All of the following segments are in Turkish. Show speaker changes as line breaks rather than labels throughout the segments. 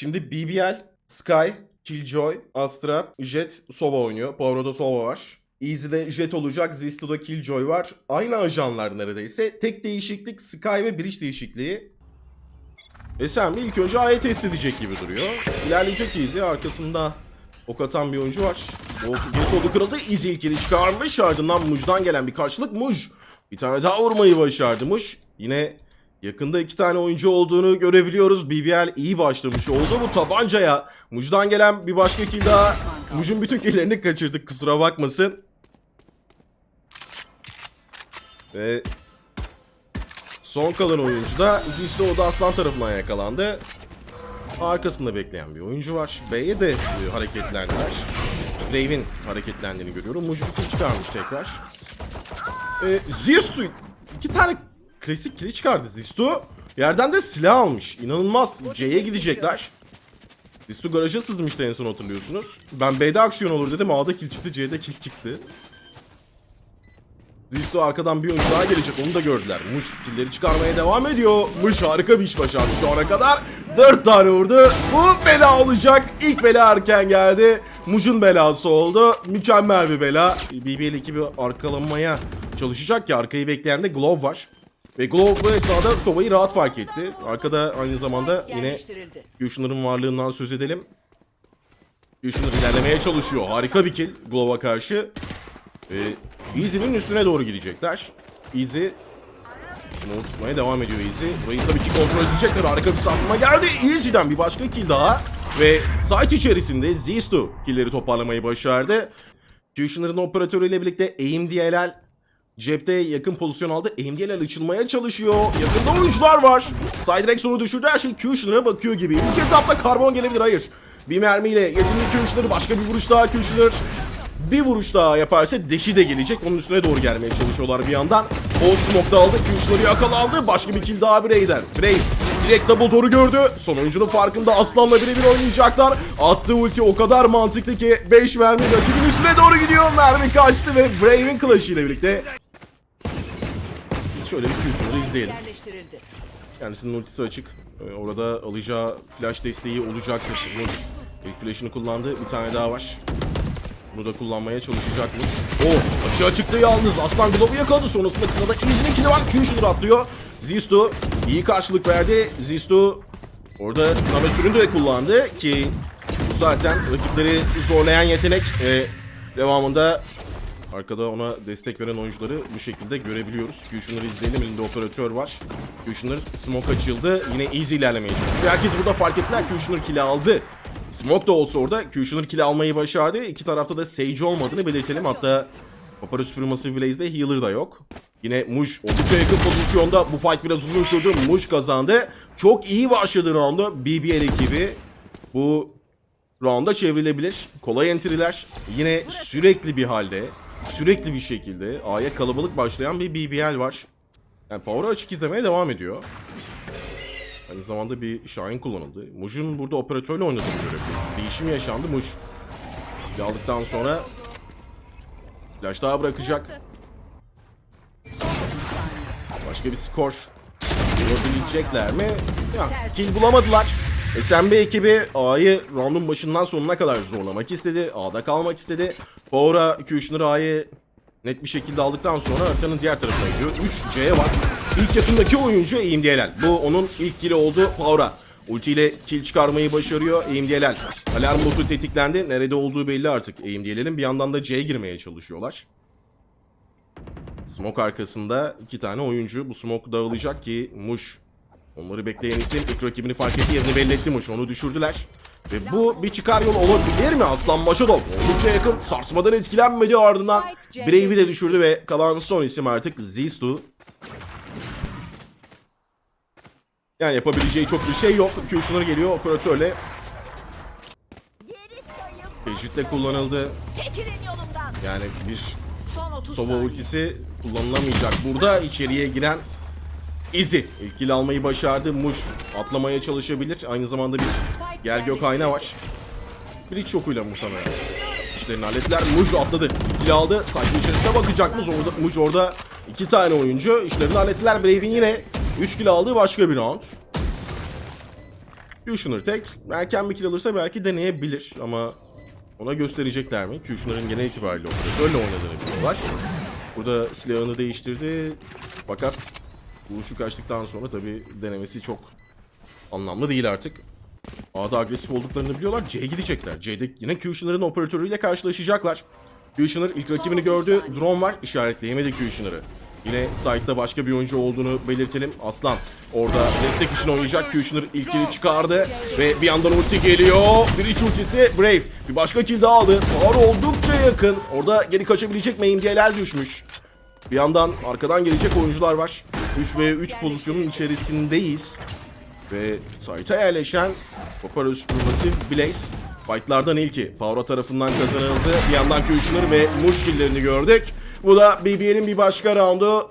Şimdi BBL, Sky, Killjoy, Astra, Jet, Sova oynuyor. Power'da Sova var. Easy'de Jet olacak, Zisto'da Killjoy var. Aynı ajanlar neredeyse. Tek değişiklik Sky ve Breach değişikliği. SMB ilk önce A'yı test edecek gibi duruyor. İlerleyecek Easy. Arkasında ok atan bir oyuncu var. O geç oldu kırıldı. Easy ilk eli çıkarmış. Ardından Muj'dan gelen bir karşılık Muj. Bir tane daha vurmayı başardı Muj. Yine yakında iki tane oyuncu olduğunu görebiliyoruz. BBL iyi başlamış oldu bu tabancaya. Muj'dan gelen bir başka kill daha. Muj'un bütün killerini kaçırdık kusura bakmasın. Ve son kalan oyuncu da Zisto o da Aslan tarafından yakalandı. Arkasında bekleyen bir oyuncu var. B'ye de e, hareketlendiler. Raven hareketlendiğini görüyorum. Muj kill çıkarmış tekrar. E, Zisto iki tane klasik kili çıkardı Zisto. Yerden de silah almış. İnanılmaz. C'ye gidecekler. Zisto garaja sızmıştı en son hatırlıyorsunuz. Ben B'de aksiyon olur dedim. A'da kill çıktı. C'de kill çıktı. Zisto arkadan bir oyuncu daha gelecek onu da gördüler. Muş killeri çıkarmaya devam ediyor. Muş harika bir iş başardı şu ana kadar. 4 tane vurdu. Bu bela olacak. İlk bela erken geldi. Muş'un belası oldu. Mükemmel bir bela. BBL ekibi arkalamaya çalışacak ki arkayı bekleyen de Glove var. Ve Glove bu esnada Sova'yı rahat fark etti. Arkada aynı zamanda yine. Kushner'ın varlığından söz edelim. Kushner ilerlemeye çalışıyor. Harika bir kill Glove'a karşı. Ee, Easy'nin üstüne doğru gidecekler. Easy Smoke tutmaya devam ediyor Easy. Burayı tabii ki kontrol edecekler. Harika bir sarsılma geldi. Easy'den bir başka kill daha. Ve site içerisinde Zistu killleri toparlamayı başardı. Kushner'ın operatörüyle birlikte AMDLL cepte yakın pozisyon aldı. AMDLL açılmaya çalışıyor. Yakında oyuncular var. Side direksiyonu düşürdü. Her şey Kushner'a bakıyor gibi. İlk etapta karbon gelebilir. Hayır. Bir mermiyle yetinli Kushner. Başka bir vuruş daha Kushner. Bir vuruş daha yaparsa deşi de gelecek. Onun üstüne doğru gelmeye çalışıyorlar bir yandan. O smoke da aldı. Kushner'ı yakalandı. Başka bir kill daha Bray'den. Bray direkt double door'u gördü. Son oyuncunun farkında Aslan'la birebir oynayacaklar. Attığı ulti o kadar mantıklı ki 5 mermi rakibin üstüne doğru gidiyor. Mermi kaçtı ve Bray'in clash ile birlikte şöyle bir Kushner'ı izleyelim. Kendisinin ultisi açık. Ee, orada alacağı flash desteği olacaktır. Muş ilk flash'ını kullandı. Bir tane daha var. Bunu da kullanmaya çalışacakmış. Oh açığa çıktı yalnız. Aslan Glove'u yakaladı. Sonrasında kısa da Easy'nin kili var. Kushner atlıyor. Zistu iyi karşılık verdi. Zistu orada Name süründü de kullandı ki bu zaten rakipleri zorlayan yetenek. Ee, devamında Arkada ona destek veren oyuncuları bu şekilde görebiliyoruz. Kushner'ı izleyelim. Elinde operatör var. Kushner smoke açıldı. Yine easy ilerlemeye çalışıyor. Herkes burada fark ettiler. Kushner kill'i aldı. Smoke da olsa orada Kushner kill'i almayı başardı. İki tarafta da Sage olmadığını belirtelim. Hatta Papara Supremacy Blaze'de healer da yok. Yine Mush oldukça yakın pozisyonda. Bu fight biraz uzun sürdü. Mush kazandı. Çok iyi başladı round'a. BBL ekibi. Bu rounda çevrilebilir. Kolay entry'ler. Yine sürekli bir halde, sürekli bir şekilde A'ya kalabalık başlayan bir BBL var. Yani Power'ı açık izlemeye devam ediyor. Aynı zamanda bir Shine kullanıldı. Muj'un burada operatörle oynadığını görebiliyoruz. Değişim yaşandı Muj. Aldıktan sonra flash daha bırakacak. Başka bir skor bulabilecekler mi? Ya, kill bulamadılar. SMB ekibi A'yı roundun başından sonuna kadar zorlamak istedi. A'da kalmak istedi. Power'a Kushner A'yı net bir şekilde aldıktan sonra haritanın diğer tarafına gidiyor. 3 C var. İlk yakındaki oyuncu AMDLL. Bu onun ilk kill'i oldu Power'a. Ulti ile kill çıkarmayı başarıyor AMDLL. Alarm botu tetiklendi. Nerede olduğu belli artık AMDLL'in. Bir yandan da C'ye girmeye çalışıyorlar. Smoke arkasında iki tane oyuncu. Bu smoke dağılacak ki Muş onları bekleyen isim ilk rakibini fark etti yerini belli etti Muş onu düşürdüler. Ve bu bir çıkar yol olabilir mi Aslan Maşadov? Oldukça yakın sarsmadan etkilenmedi ardından Brave'i de düşürdü ve kalan son isim artık Zistu. Yani yapabileceği çok bir şey yok. Kushner geliyor operatörle. Tecrit kullanıldı. Yani bir
Son 30
Sova ultisi kullanılamayacak. Burada içeriye giren Izzy ilk kill almayı başardı. Muş atlamaya çalışabilir. Aynı zamanda bir yer gök ayna var. Bridge şokuyla muhtemelen. İşlerini hallettiler. Muş atladı. İlk kill aldı. Saçma içerisine bakacak mı? Orada, Muş orada iki tane oyuncu. İşlerini hallettiler. Brave'in yine 3 kill aldığı başka bir round. Kushner tek. Erken bir kill alırsa belki deneyebilir ama ona gösterecekler mi? Kushner'ın genel itibariyle operatörle oynadığını biliyorlar. Burada silahını değiştirdi. Fakat vuruşu kaçtıktan sonra tabi denemesi çok anlamlı değil artık. A'da agresif olduklarını biliyorlar. C'ye gidecekler. C'de yine Kushner'ın operatörüyle karşılaşacaklar. Kushner ilk rakibini gördü. Drone var. İşaretleyemedi Kushner'ı. Yine site'da başka bir oyuncu olduğunu belirtelim. Aslan orada destek için oynayacak. Kushner ilkini çıkardı. Ve bir yandan ulti geliyor. Bir iç ultisi Brave. Bir başka kill daha aldı. Far oldukça yakın. Orada geri kaçabilecek mi? MDLL düşmüş. Bir yandan arkadan gelecek oyuncular var. 3 ve 3 pozisyonun içerisindeyiz. Ve site'a yerleşen Popara Supermassive Blaze fightlardan ilki. Power tarafından kazanıldı. Bir yandan Kushner ve Mush kill'lerini gördük. Bu da BBL'in bir başka roundu.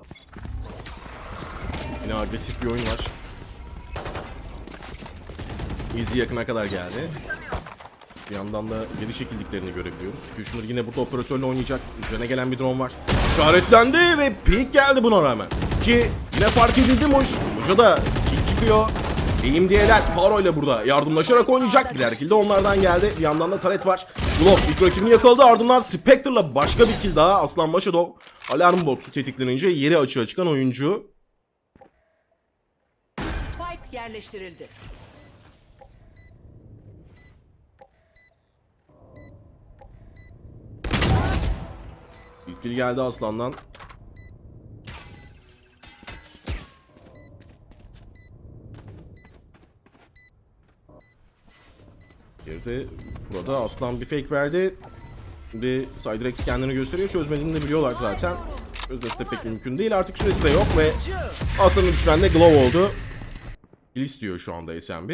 Yine agresif bir oyun var. Easy yakına kadar geldi. Bir yandan da geri çekildiklerini görebiliyoruz. Kushner yine burada operatörle oynayacak. Üzerine gelen bir drone var. İşaretlendi ve peek geldi buna rağmen. Ki yine fark edildi Muş. Muş'a da kill çıkıyor. Eğim diyeler Paro ile burada yardımlaşarak oynayacak. Birer kill de onlardan geldi. Bir yandan da Taret var. Glove ilk rakibini yakaladı. Ardından Spectre'la başka bir kill daha. Aslan Maşadov alarm botu tetiklenince yeri açığa çıkan oyuncu.
Spike yerleştirildi.
İlk kill geldi Aslan'dan. Geride burada Aslan bir fake verdi. Şimdi Cyrex kendini gösteriyor. Çözmediğini de biliyorlar zaten. Çözmesi de pek mümkün değil. Artık süresi de yok ve Aslan'ın düşüren de Glove oldu. Kill istiyor şu anda SMB.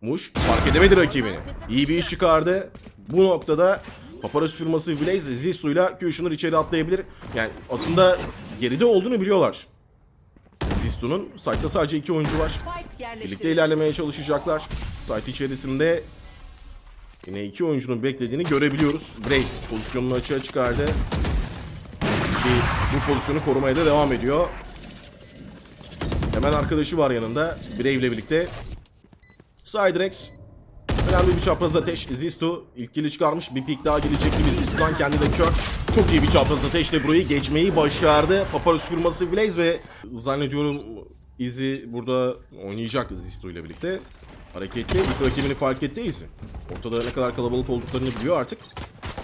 Muş fark edemedi rakibini. İyi bir iş çıkardı. Bu noktada Papara Supermassive Blaze Zistu'yla Kushner içeri atlayabilir. Yani aslında geride olduğunu biliyorlar. Zistu'nun site'da sadece iki oyuncu var. Birlikte ilerlemeye çalışacaklar. Site içerisinde yine iki oyuncunun beklediğini görebiliyoruz. Brave pozisyonunu açığa çıkardı. Ki bu pozisyonu korumaya da devam ediyor. Hemen arkadaşı var yanında. Brave ile birlikte. Siderex. Önemli bir çapraz ateş. Zistu ilk kili çıkarmış. Bir pik daha gelecek gibi Zistu'dan kendi de kör. Çok iyi bir çapraz ateşle burayı geçmeyi başardı. Papara Supermassive Blaze ve zannediyorum Izzy burada oynayacak Zistu ile birlikte. Hareketli. İlk rakibini fark etti Izzy. Ortada ne kadar kalabalık olduklarını biliyor artık.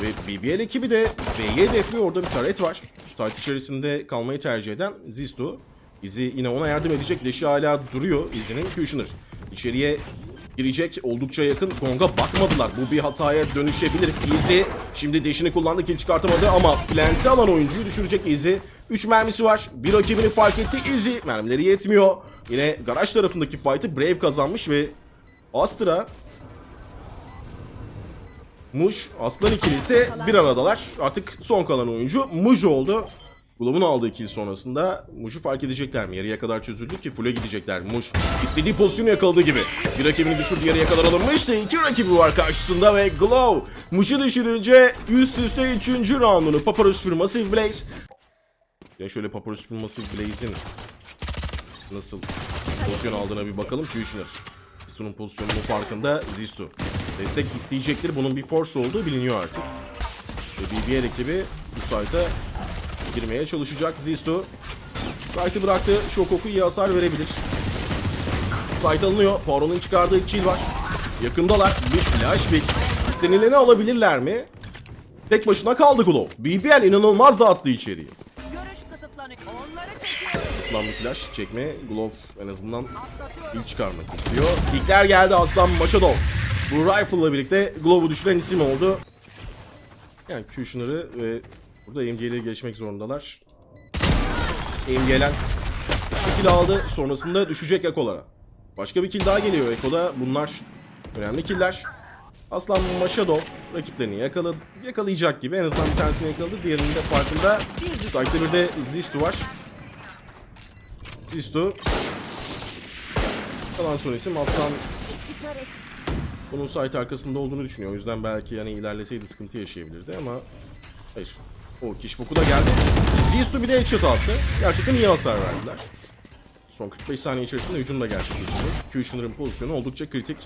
Ve BBL ekibi de B'ye hedefliyor. Orada bir taret var. Site içerisinde kalmayı tercih eden Zistu. Izzy yine ona yardım edecek. Leşi hala duruyor Izzy'nin. Kushner içeriye girecek. Oldukça yakın. Gong'a bakmadılar. Bu bir hataya dönüşebilir. Izzy şimdi deşini kullandı. Kill çıkartamadı ama plant'i alan oyuncuyu düşürecek Izzy. 3 mermisi var. Bir rakibini fark etti. Izzy mermileri yetmiyor. Yine garaj tarafındaki fight'ı Brave kazanmış ve Astra Muş, Aslan ikilisi bir aradalar. Artık son kalan oyuncu Muj oldu. Glove'un aldığı kill sonrasında Muj'u fark edecekler mi? Yarıya kadar çözüldü ki full'e gidecekler. Muj istediği pozisyonu yakaladığı gibi. Bir rakibini düşürdü yarıya kadar alınmıştı. İki rakibi var karşısında ve Glove Muj'u düşürünce üst üste üçüncü roundunu Papara Supermassive Blaze. Ya şöyle Papara Supermassive Blaze'in nasıl pozisyon aldığına bir bakalım. Kushner. Zistu'nun pozisyonunun farkında Zistu. Destek isteyecektir. Bunun bir force olduğu biliniyor artık. Ve BBL ekibi bu site'a girmeye çalışacak. Zistu site'ı bıraktı. Shokoku iyi hasar verebilir. Site alınıyor. Poirot'un çıkardığı kill var. Yakındalar. Bir flash pick. İstenileni alabilirler mi? Tek başına kaldı Glove. BBL inanılmaz dağıttı içeriği.
Görüş kısıtlanıyor. Onları çekiyor.
Lan bir flash çekme. Glove en azından ilk çıkarmak istiyor. İlkler geldi Aslan Maşadov. Bu rifle ile birlikte Glove'u düşüren isim oldu. Yani Kushner'ı ve burada AMG'leri geçmek zorundalar. AMG'len bir kill aldı. Sonrasında düşecek Eko'lara. Başka bir kill daha geliyor Eko'da. Bunlar önemli killer. Aslan Maşadov rakiplerini yakaladı, yakalayacak gibi. En azından bir tanesini yakaladı. Diğerinin de farkında. Site'de bir de Zistu var. Zistu. Kalan son isim Aslan bunun site arkasında olduğunu düşünüyor. O yüzden belki yani ilerleseydi sıkıntı yaşayabilirdi ama hayır. O Kishboku da geldi. Zistu bir de headshot attı. Gerçekten iyi hasar verdiler. Son 45 saniye içerisinde hücum da gerçekleşti. Kushner'ın pozisyonu oldukça kritik.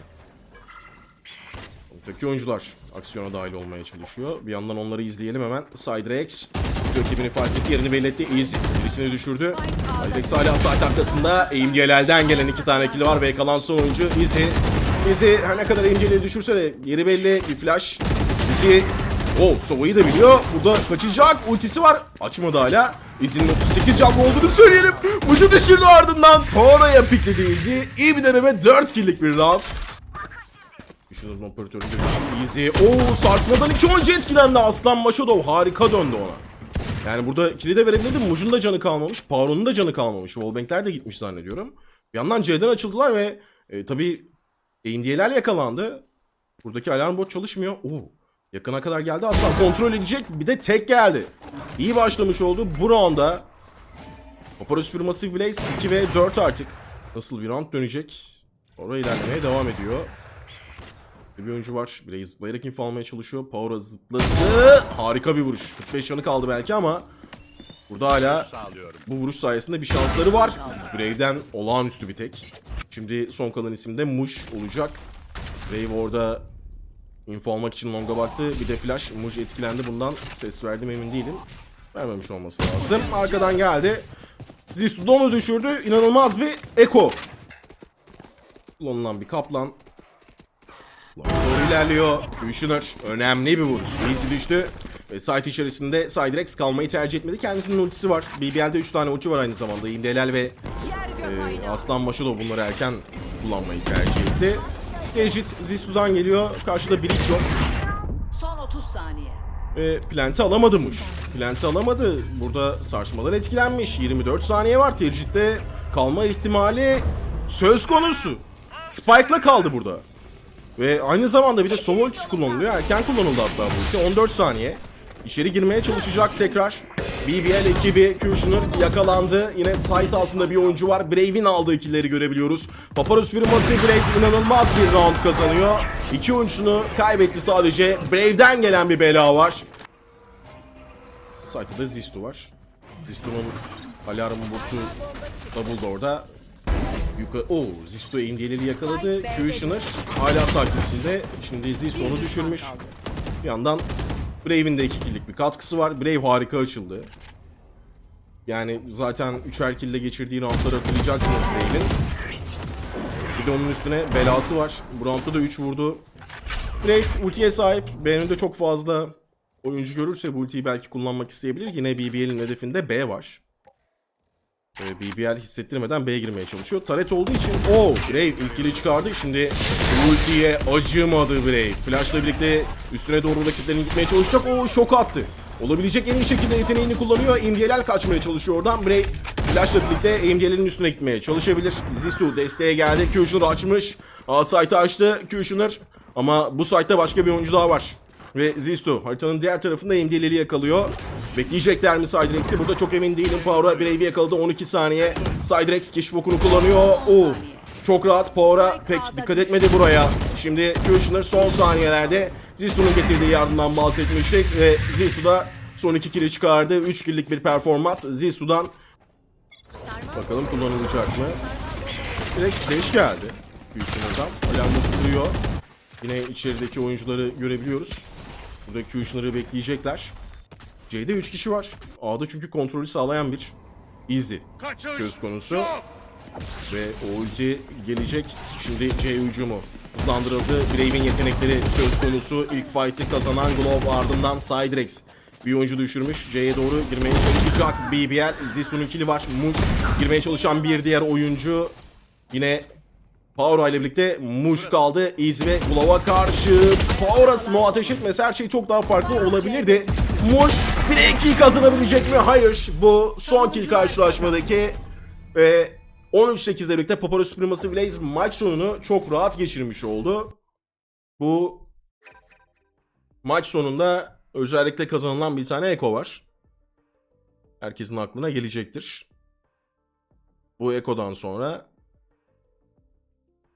Buradaki oyuncular aksiyona dahil olmaya çalışıyor. Bir yandan onları izleyelim hemen. Siderex rakibini fark etti. Yerini belli etti. Easy. Birisini düşürdü. Siderex hala site arkasında. AMG'lerden gelen iki tane kill var ve kalan son oyuncu Easy. Easy her ne kadar AMG'leri düşürse de yeri belli. Bir flash. Easy. Oh, Sova'yı da biliyor. Burada kaçacak. Ultisi var. Açmadı hala. Easy'nin 38 canlı olduğunu söyleyelim. Ucu düşürdü ardından. Poirot'a pikledi Easy. İyi bir deneme. 4 kill'lik bir round. Düşünürün operatörü. Easy. Oo sarsmadan iki oyuncu etkilendi. Aslan Maşadov harika döndü ona. Yani burada kili de verebilirdi. Muj'un da canı kalmamış. Pauron'un da canı kalmamış. Wallbank'ler de gitmiş zannediyorum. Bir yandan C'den açıldılar ve e, tabii AMD'ler yakalandı. Buradaki alarm bot çalışmıyor. Oo. Yakına kadar geldi. Aslan kontrol edecek. Bir de tek geldi. İyi başlamış oldu. Bu rounda Operos Supermassive Blaze 2 ve 4 artık. Nasıl bir round dönecek? Oraya ilerlemeye devam ediyor. Bir oyuncu var. Blaze zıplayarak info almaya çalışıyor. Power'a zıpladı. Harika bir vuruş. 45 canı kaldı belki ama burada hala bu vuruş sayesinde bir şansları var. Brave'den olağanüstü bir tek. Şimdi son kalan isim de Mush olacak. Brave orada info almak için longa baktı. Bir de flash. Mush etkilendi bundan. Ses verdim emin değilim. Vermemiş olması lazım. Arkadan geldi. Zistu onu düşürdü. İnanılmaz bir eko. Kullanılan bir kaplan. Doğru ilerliyor. Kushner önemli bir vuruş. Easy düştü. Ve site içerisinde Siderex kalmayı tercih etmedi. Kendisinin ultisi var. BBL'de 3 tane ulti var aynı zamanda. İmdelel ve e,
aynağı.
Aslan Maşado bunları erken kullanmayı tercih etti. Gejit Zistu'dan geliyor. Karşıda Bleach yok.
Son 30 saniye.
Ve plant'i alamadımış. Plant'i alamadı. Burada sarsmadan etkilenmiş. 24 saniye var. Tercihte kalma ihtimali söz konusu. Spike'la kaldı burada. Ve aynı zamanda bir de Sova ultisi kullanılıyor. Erken kullanıldı hatta bu ulti. 14 saniye. İçeri girmeye çalışacak tekrar. BBL ekibi Kushner yakalandı. Yine site altında bir oyuncu var. Brave'in aldığı killleri görebiliyoruz. Paparus Massive Blaze inanılmaz bir round kazanıyor. İki oyuncusunu kaybetti sadece. Brave'den gelen bir bela var. Site'da Zistu var. Zistu'nun alarm botu Double Door'da Yukarı... Oo, Zisto AMD'leri yakaladı. Kushner hala üstünde. Şimdi Zisto onu düşürmüş. Bir yandan Brave'in de 2 kill'lik bir katkısı var. Brave harika açıldı. Yani zaten 3'er kill'le geçirdiği roundları hatırlayacaksınız Brave'in. Bir de onun üstüne belası var. Bu roundda da 3 vurdu. Brave ultiye sahip. Benim de çok fazla oyuncu görürse bu ultiyi belki kullanmak isteyebilir. Yine BBL'in hedefinde B var. Ee, BBL hissettirmeden B'ye girmeye çalışıyor. Taret olduğu için o Brave ilkili çıkardı. Şimdi ultiye acımadı Brave. Flash'la birlikte üstüne doğru rakiplerin gitmeye çalışacak. O şok attı. Olabilecek en iyi şekilde yeteneğini kullanıyor. MDLL kaçmaya çalışıyor oradan. Brave Flash'la birlikte MDL'in üstüne gitmeye çalışabilir. Zistu desteğe geldi. Kushner açmış. A site'ı açtı Kushner. Ama bu site'da başka bir oyuncu daha var. Ve Zistu haritanın diğer tarafında MDL'li yakalıyor. Bekleyecekler mi Sidrex'i? Burada çok emin değilim. Power'a Brave'i yakaladı 12 saniye. Sidrex keşif okunu kullanıyor. Oo, çok rahat. Power'a pek dikkat etmedi buraya. Şimdi Kushner son saniyelerde Zistu'nun getirdiği yardımdan bahsetmiştik. Ve Zistu da son 2 kili çıkardı. 3 killik bir performans Zistu'dan. Bakalım kullanılacak mı? Direkt 5 geldi. Kushner'dan. Alarmı tutuyor. Yine içerideki oyuncuları görebiliyoruz. Burada Kushner'ı bekleyecekler. C'de 3 kişi var. A'da çünkü kontrolü sağlayan bir Easy söz konusu. Ve o ulti gelecek. Şimdi C hücumu hızlandırıldı. Brave'in yetenekleri söz konusu. İlk fight'ı kazanan Glove ardından Sidrex. Bir oyuncu düşürmüş. C'ye doğru girmeye çalışacak. BBL. Zisu'nun kili var. Muş girmeye çalışan bir diğer oyuncu. Yine Power ile birlikte Muş kaldı. Easy ve Glove'a karşı Power'a smoke ateş etmesi her şey çok daha farklı olabilirdi. Muş 1-2 kazanabilecek mi? Hayır. Bu son kill karşılaşmadaki ve 13-8'le birlikte Paparo Supremacy Blaze maç sonunu çok rahat geçirmiş oldu. Bu maç sonunda özellikle kazanılan bir tane Eko var. Herkesin aklına gelecektir. Bu Eko'dan sonra